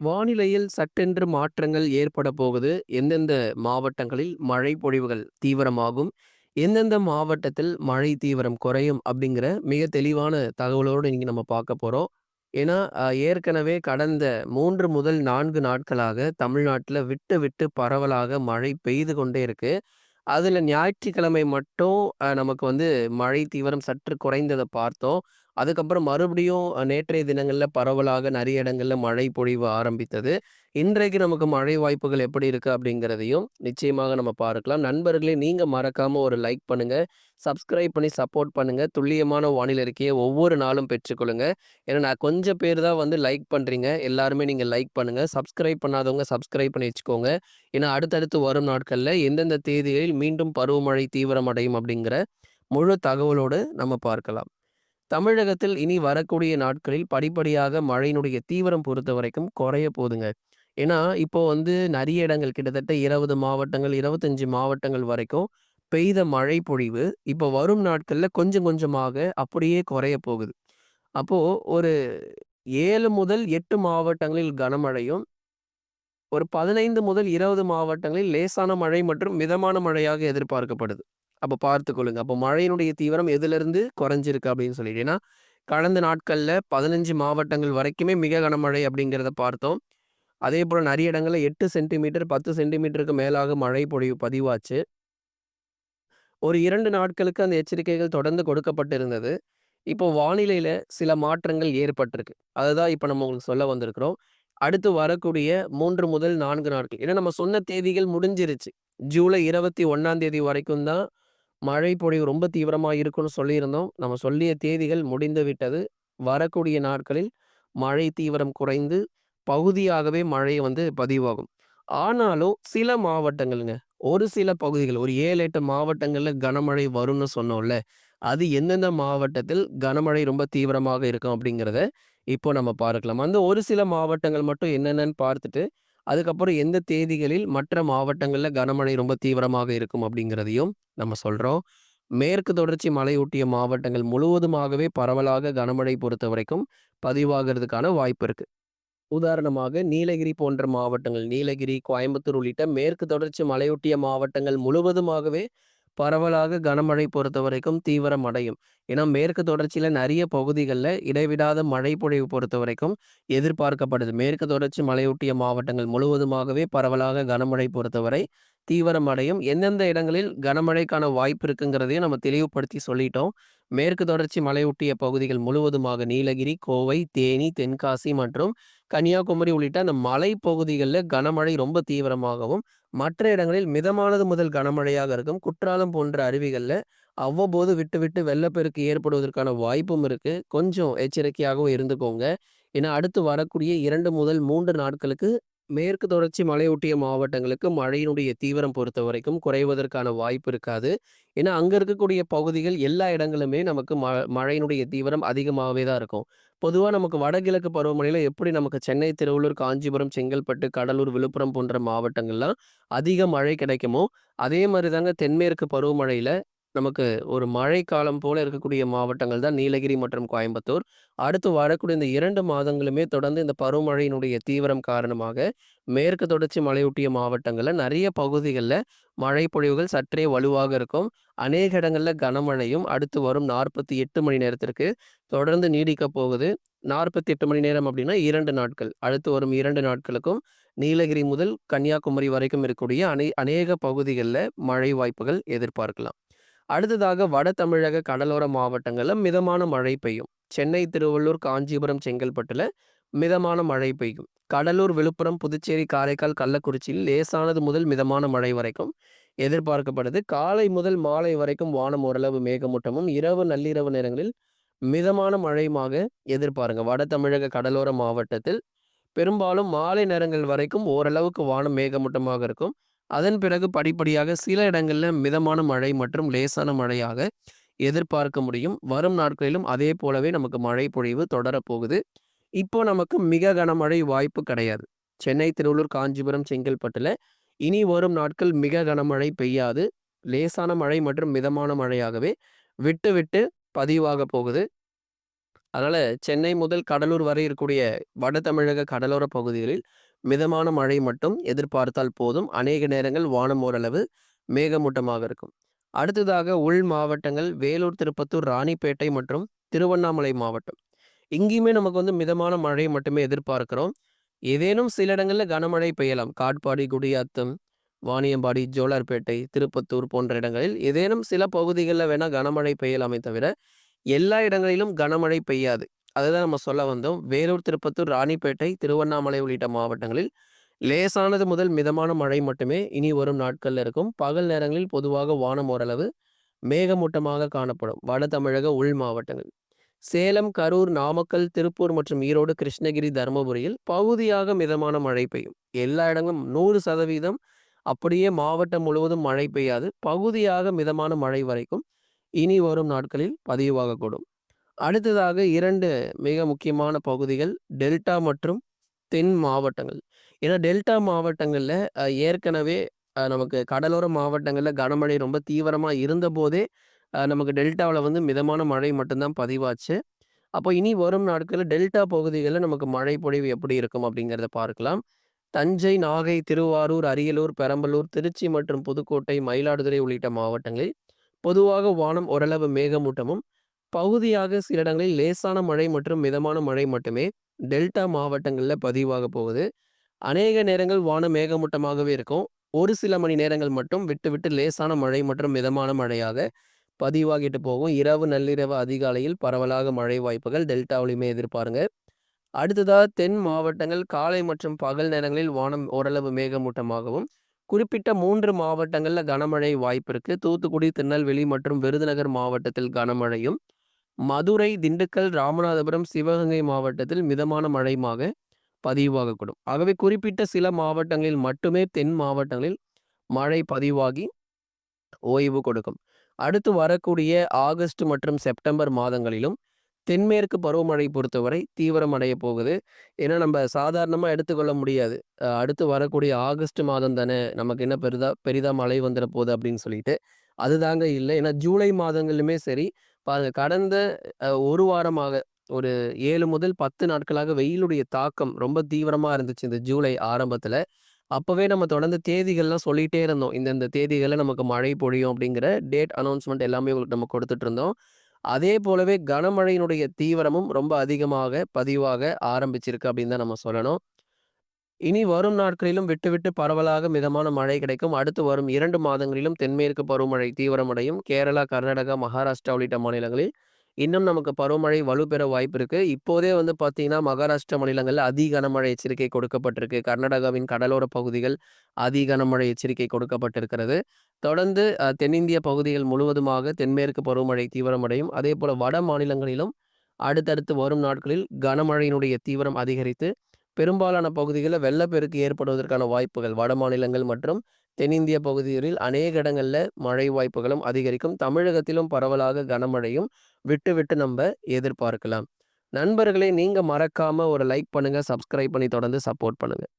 வானிலையில் சட்டென்று மாற்றங்கள் ஏற்பட போகுது. எந்தெந்த மாவட்டங்களில் மழை பொழிவுகள் தீவிரமாகும்? எந்தெந்த மாவட்டத்தில் மழை தீவிரம் குறையும்? அப்படிங்கிற மிக தெளிவான தகவலோடு இன்னைக்கு நம்ம பார்க்க போகிறோம் ஏன்னா, ஏற்கனவே கடந்த மூன்று முதல் நான்கு நாட்களாக தமிழ்நாட்டில் விட்டு விட்டு பரவலாக மழை பெய்து கொண்டே இருக்குது அதில் ஞாயிற்றுக்கிழமை மட்டும் நமக்கு வந்து மழை தீவிரம் சற்று குறைந்ததை பார்த்தோம். அதுக்கப்புறம் மறுபடியும் நேற்றைய தினங்கள்ல பரவலாக நிறைய இடங்கள்ல மழை பொழிவு ஆரம்பித்தது. இன்றைக்கு நமக்கு மழை வாய்ப்புகள் எப்படி இருக்குது அப்படிங்கிறதையும் நிச்சயமாக நம்ம பார்க்கலாம். நண்பர்களே நீங்கள் மறக்காமல் ஒரு லைக் பண்ணுங்கள் சப்ஸ்கிரைப் பண்ணி சப்போர்ட் பண்ணுங்கள் துல்லியமான வானிலை இருக்கையே ஒவ்வொரு நாளும் பெற்றுக்கொள்ளுங்க. ஏன்னா நான் கொஞ்சம் பேர் தான் வந்து லைக் பண்ணுறீங்க எல்லாருமே நீங்கள் லைக் பண்ணுங்கள் சப்ஸ்கிரைப் பண்ணாதவங்க சப்ஸ்கிரைப் பண்ணி வச்சுக்கோங்க. ஏன்னா அடுத்தடுத்து வரும் நாட்களில் எந்தெந்த தேதிகளில் மீண்டும் பருவமழை தீவிரமடையும் அப்படிங்கிற முழு தகவலோடு நம்ம பார்க்கலாம். தமிழகத்தில் இனி வரக்கூடிய நாட்களில் படிப்படியாக மழையினுடைய தீவிரம் பொறுத்த வரைக்கும் குறைய போதுங்க. ஏன்னா, இப்போ வந்து நெறைய இடங்கள் கிட்டத்தட்ட 20 மாவட்டங்கள், 25 மாவட்டங்கள் வரைக்கும் பெய்த மழை பொழிவு, இப்போ வரும் நாட்கள்ல கொஞ்சம் கொஞ்சமாக அப்படியே குறைய போகுது. அப்போ ஒரு 7 முதல் 8 மாவட்டங்களில் கனமழையும், ஒரு 15 முதல் 20 மாவட்டங்களில் லேசான மழை மற்றும் மிதமான மழையாக எதிர்பார்க்கப்படுது. அப்போ பார்த்துக்கொள்ளுங்க. அப்போ மழையினுடைய தீவிரம் எதிலிருந்து குறைஞ்சிருக்கு அப்படின்னு சொல்லிட்டு. ஏன்னா, கடந்த நாட்கள்ல 15 மாவட்டங்கள் வரைக்குமே மிக கனமழை அப்படிங்கிறத பார்த்தோம். அதே போல் நிறைய இடங்களில் எட்டு சென்டிமீட்டர், 10 சென்டிமீட்டருக்கு மேலாக மழை பொழிவு பதிவாச்சு. ஒரு இரண்டு நாட்களுக்கு அந்த எச்சரிக்கைகள் தொடர்ந்து கொடுக்கப்பட்டிருந்தது. இப்போ வானிலையில் சில மாற்றங்கள் ஏற்பட்டிருக்கு. அதுதான் இப்போ நம்ம உங்களுக்கு சொல்ல வந்திருக்கிறோம். அடுத்து வரக்கூடிய மூன்று முதல் நான்கு நாட்கள். ஏன்னா நம்ம சொன்ன தேதிகள் முடிஞ்சிருச்சு. ஜூலை 21ஆம் தேதி வரைக்கும் தான் மழை பொழிவு ரொம்ப தீவிரமாக இருக்கும்னு சொல்லியிருந்தோம். நம்ம சொல்லிய தேதிகள் முடிந்து விட்டது. வரக்கூடிய நாட்களில் மழை தீவிரம் குறைந்து பகுதியாகவே மழை வந்து பதிவாகும். ஆனாலும் சில மாவட்டங்கள்ங்க. ஒரு சில பகுதிகள் ஒரு ஏழு எட்டு மாவட்டங்களில் கனமழை வரும்னு சொன்னோம்ல. அது எந்தெந்த மாவட்டத்தில் கனமழை ரொம்ப தீவிரமாக இருக்கும் அப்படிங்கிறத இப்போ நம்ம பார்க்கலாம். அந்த ஒரு சில மாவட்டங்கள் மட்டும் என்னென்னன்னு பார்த்துட்டு, அதுக்கப்புறம் எந்த தேதிகளில் மற்ற மாவட்டங்களில் கனமழை ரொம்ப தீவிரமாக இருக்கும் அப்படிங்கிறதையும் நம்ம சொல்கிறோம் மேற்கு தொடர்ச்சி மலையொட்டிய மாவட்டங்கள் முழுவதுமாகவே பரவலாக கனமழை பொறுத்த வரைக்கும் பதிவாகிறதுக்கான வாய்ப்பு இருக்குது உதாரணமாக நீலகிரி போன்ற மாவட்டங்கள், நீலகிரி, கோயம்புத்தூர் உள்ளிட்ட மேற்கு தொடர்ச்சி மலையொட்டிய மாவட்டங்கள் முழுவதுமாகவே பரவலாக கனமழை பொறுத்த வரைக்கும் தீவிரம் அடையும். ஏன்னா, மேற்கு தொடர்ச்சியில் நிறைய பகுதிகளில் இடைவிடாத மழை பொழிவு பொறுத்தவரைக்கும் எதிர்பார்க்கப்படுது. மேற்கு தொடர்ச்சி மலையொட்டிய மாவட்டங்கள் முழுவதுமாகவே பரவலாக கனமழை பொறுத்தவரை தீவிரம் அடையும். எந்தெந்த இடங்களில் கனமழைக்கான வாய்ப்பு இருக்குங்கிறதையும் நம்ம தெளிவுபடுத்தி சொல்லிட்டோம். மேற்கு தொடர்ச்சி மலையொட்டிய பகுதிகள் முழுவதுமாக நீலகிரி, கோவை, தேனி, தென்காசி மற்றும் கன்னியாகுமரி உள்ளிட்ட அந்த மலைப்பகுதிகளில் கனமழை ரொம்ப தீவிரமாகவும், மற்ற இடங்களில் மிதமானது முதல் கனமழையாக இருக்கும். குற்றாலம் போன்ற அருவிகளில் அவ்வப்போது விட்டு விட்டு வெள்ளப்பெருக்கு ஏற்படுவதற்கான வாய்ப்பும் இருக்குது கொஞ்சம் எச்சரிக்கையாகவும் இருந்துக்கோங்க. ஏன்னா, அடுத்து வரக்கூடிய இரண்டு முதல் மூன்று நாட்களுக்கு மேற்கு தொடர்ச்சி மலையொட்டிய மாவட்டங்களுக்கு மழையினுடைய தீவிரம் பொறுத்த வரைக்கும் குறைவதற்கான வாய்ப்பு இருக்காது. ஏன்னா, அங்கே இருக்கக்கூடிய பகுதிகள் எல்லா இடங்களுமே நமக்கு ம மழையினுடைய தீவிரம் அதிகமாகவே தான் இருக்கும். பொதுவாக நமக்கு வடகிழக்கு பருவமழையில் எப்படி நமக்கு சென்னை, திருவள்ளூர், காஞ்சிபுரம், செங்கல்பட்டு, கடலூர், விழுப்புரம் போன்ற மாவட்டங்கள்லாம் அதிக மழை கிடைக்குமோ, அதே மாதிரி தாங்க தென்மேற்கு பருவமழையில் நமக்கு ஒரு மழைக்காலம் போல இருக்கக்கூடிய மாவட்டங்கள் தான் நீலகிரி மற்றும் கோயம்புத்தூர். அடுத்து வரக்கூடிய இந்த 2 மாதங்களுமே தொடர்ந்து இந்த பருவமழையினுடைய தீவிரம் காரணமாக, மேற்கு தொடர்ச்சி மலையொட்டிய மாவட்டங்கள்ல நெறைய பகுதிகள்ல மழை பொழிவுகள் சற்றே வலுவாக இருக்கும். அநேக இடங்கள்ல கனமழையும் அடுத்து வரும் 48 மணி நேரத்திற்கு தொடர்ந்து நீடிக்கப் போகுது. 48 மணி நேரம் அப்படின்னா 2 நாட்கள். அடுத்து வரும் 2 நாட்களுக்கும் நீலகிரி முதல் கன்னியாகுமரி வரைக்கும் இருக்கக்கூடிய அனை அநேக பகுதிகள்ல மழை வாய்ப்புகள் எதிர்பார்க்கலாம். அடுத்ததாக வட தமிழக கடலோர மாவட்டங்களில் மிதமான மழை பெய்யும். சென்னை, திருவள்ளூர், காஞ்சிபுரம், செங்கல்பட்டுல மிதமான மழை பெய்யும். கடலூர், விழுப்புரம், புதுச்சேரி, காரைக்கால், கள்ளக்குறிச்சியில் லேசானது முதல் மிதமான மழை வரைக்கும் எதிர்பார்க்கப்படுது. காலை முதல் மாலை வரைக்கும் வானம் ஓரளவு மேகமூட்டமும், இரவு நள்ளிரவு நேரங்களில் மிதமான மழையுமாக எதிர்பாருங்க. வட தமிழக கடலோர மாவட்டத்தில் பெரும்பாலும் மாலை நேரங்கள் வரைக்கும் ஓரளவுக்கு வானம் மேகமூட்டமாக இருக்கும். அதன் பிறகு படிப்படியாக சில இடங்களில் மிதமான மழை மற்றும் லேசான மழையாக எதிர்பார்க்க முடியும். வரும் நாட்களிலும் அதே போலவே நமக்கு மழை பொழிவு தொடரப்போகுது. இப்போ நமக்கு மிக கனமழை வாய்ப்பு கிடையாது. சென்னை, திருவள்ளூர், காஞ்சிபுரம், செங்கல்பட்டில் இனி வரும் நாட்கள் மிக கனமழை பெய்யாது. லேசான மழை மற்றும் மிதமான மழையாகவே விட்டு விட்டு பதிவாக போகுது. அதனால் சென்னை முதல் கடலூர் வரை இருக்கக்கூடிய வட தமிழக கடலோர பகுதிகளில் மிதமான மழை மட்டும் எதிர்பார்த்தால் போதும். அநேக நேரங்கள் வானம் ஓரளவு மேகமூட்டமாக இருக்கும். அடுத்ததாக உள் மாவட்டங்கள் வேலூர், திருப்பத்தூர், ராணிப்பேட்டை மற்றும் திருவண்ணாமலை மாவட்டம். இங்கேயுமே நமக்கு வந்து மிதமான மழை மட்டுமே எதிர்பார்க்கிறோம். ஏதேனும் சில இடங்களில் கனமழை பெய்யலாம். காட்பாடி, குடியாத்தம், வாணியம்பாடி, ஜோலார்பேட்டை, திருப்பத்தூர் போன்ற இடங்களில் ஏதேனும் சில பகுதிகளில் வேணால் கனமழை பெய்யலாமே தவிர, எல்லா இடங்களிலும் கனமழை பெய்யாது. அதுதான் நம்ம சொல்ல வந்தோம். வேலூர், திருப்பத்தூர், ராணிப்பேட்டை, திருவண்ணாமலை உள்ளிட்ட மாவட்டங்களில் லேசானது முதல் மிதமான மழை மட்டுமே இனி வரும் நாட்களில் இருக்கும். பகல் நேரங்களில் பொதுவாக வானம் ஓரளவு மேகமூட்டமாக காணப்படும். வட தமிழக உள் மாவட்டங்கள். சேலம், கரூர், நாமக்கல், திருப்பூர் மற்றும் ஈரோடு, கிருஷ்ணகிரி, தருமபுரியில் பகுதியாக மிதமான மழை பெய்யும். எல்லா இடங்களும் 100% அப்படியே மாவட்டம் முழுவதும் மழை பெய்யாது. பகுதியாக மிதமான மழை வரைக்கும் இனி வரும் நாட்களில் பதிவாகக்கூடும். அடுத்ததாக இரண்டு மிக முக்கியமான பகுதிகள் டெல்டா மற்றும் தென் மாவட்டங்கள். ஏன்னா டெல்டா மாவட்டங்களில் ஏற்கனவே நமக்கு கடலோர மாவட்டங்களில் கனமழை ரொம்ப தீவிரமாக இருந்தபோதே, நமக்கு டெல்டாவில் வந்து மிதமான மழை மட்டும்தான் பதிவாச்சு. அப்போ இனி வரும் நாட்களில் டெல்டா பகுதிகளில் நமக்கு மழை பொழிவு எப்படி இருக்கும் அப்படிங்கிறத பார்க்கலாம். தஞ்சை, நாகை, திருவாரூர், அரியலூர், பெரம்பலூர், திருச்சி மற்றும் புதுக்கோட்டை, மயிலாடுதுறை உள்ளிட்ட மாவட்டங்களில் பொதுவாக வானம் ஓரளவு மேகமூட்டமும், பகுதியாக சில இடங்களில் லேசான மழை மற்றும் மிதமான மழை மட்டுமே டெல்டா மாவட்டங்களில் பதிவாக போகுது. அநேக நேரங்கள் வானம் மேகமூட்டமாகவே இருக்கும். ஒரு சில மணி நேரங்கள் மட்டும் விட்டு விட்டு லேசான மழை மற்றும் மிதமான மழையாக பதிவாகிட்டு போகும். இரவு, நள்ளிரவு, அதிகாலையில் பரவலாக மழை வாய்ப்புகள் டெல்டாவிலுமே எதிர்பாருங்க. அடுத்ததாக தென் மாவட்டங்கள் காலை மற்றும் பகல் நேரங்களில் வானம் ஓரளவு மேகமூட்டமாகவும், குறிப்பிட்ட மூன்று மாவட்டங்களில் கனமழை வாய்ப்பு இருக்கு. தூத்துக்குடி, திருநெல்வேலி மற்றும் விருதுநகர் மாவட்டத்தில் கனமழையும், மதுரை, திண்டுக்கல், ராமநாதபுரம், சிவகங்கை மாவட்டத்தில் மிதமான மழையுமாக பதிவாகக்கூடும். ஆகவே குறிப்பிட்ட சில மாவட்டங்களில் மட்டுமே தென் மாவட்டங்களில் மழை பதிவாகி ஓய்வு கொடுக்கும். அடுத்து வரக்கூடிய ஆகஸ்ட் மற்றும் செப்டம்பர் மாதங்களிலும் தென்மேற்கு பருவமழை பொறுத்தவரை தீவிரமடைய போகுது. ஏன்னா நம்ம சாதாரணமாக எடுத்துக்கொள்ள முடியாது. அடுத்து வரக்கூடிய ஆகஸ்ட் மாதம் தானே, நமக்கு என்ன பெரிதா பெரிதாக மழை வந்துட போகுது அப்படின்னு சொல்லிட்டு. அதுதாங்க இல்லை ஏன்னா ஜூலை மாதங்களிலுமே சரி, அது கடந்த ஒரு வாரமாக ஒரு ஏழு முதல் 10 நாட்களாக வெயிலுடைய தாக்கம் ரொம்ப தீவிரமாக இருந்துச்சு இந்த ஜூலை ஆரம்பத்தில் அப்போவே நம்ம தொடர்ந்து தேதிகள்லாம் சொல்லிகிட்டே இருந்தோம். இந்தந்த தேதிகளில் நமக்கு மழை பொழியும் அப்படிங்கிற டேட் அனௌன்ஸ்மெண்ட் எல்லாமே உங்களுக்கு நம்ம கொடுத்துட்டு இருந்தோம். அதே போலவே கனமழையினுடைய தீவிரமும் ரொம்ப அதிகமாக பதிவாக ஆரம்பிச்சிருக்கு அப்படின்னு தான் நம்ம சொல்லணும். இனி வரும் நாட்களிலும் விட்டு விட்டு பரவலாக மிதமான மழை கிடைக்கும். அடுத்து வரும் இரண்டு மாதங்களிலும் தென்மேற்கு பருவமழை தீவிரமடையும். கேரளா, கர்நாடகா, மகாராஷ்டிரா உள்ளிட்ட மாநிலங்களில் இன்னும் நமக்கு பருவமழை வலுப்பெற வாய்ப்பு இருக்கு. இப்போதே வந்து பார்த்தீங்கன்னா, மகாராஷ்டிரா மாநிலங்களில் அதி கனமழை எச்சரிக்கை கொடுக்கப்பட்டிருக்கு. கர்நாடகாவின் கடலோர பகுதிகள் அதி கனமழை எச்சரிக்கை கொடுக்கப்பட்டிருக்கிறது. தொடர்ந்து தென்னிந்திய பகுதிகள் முழுவதுமாக தென்மேற்கு பருவமழை தீவிரமடையும். அதேபோல வட மாநிலங்களிலும் அடுத்தடுத்து வரும் நாட்களில் கனமழையினுடைய தீவிரம் அதிகரித்து, பெரும்பாலான பகுதிகளில் வெள்ளப்பெருக்கு ஏற்படுவதற்கான வாய்ப்புகள் வட மாநிலங்கள் மற்றும் தென்னிந்திய பகுதிகளில் அநேக இடங்களில் மழை வாய்ப்புகளும் அதிகரிக்கும். தமிழகத்திலும் பரவலாக கனமழையும் விட்டு விட்டு நம்ம எதிர்பார்க்கலாம். நண்பர்களே நீங்கள் மறக்காமல் ஒரு லைக் பண்ணுங்கள் சப்ஸ்கிரைப் பண்ணி தொடர்ந்து சப்போர்ட் பண்ணுங்கள்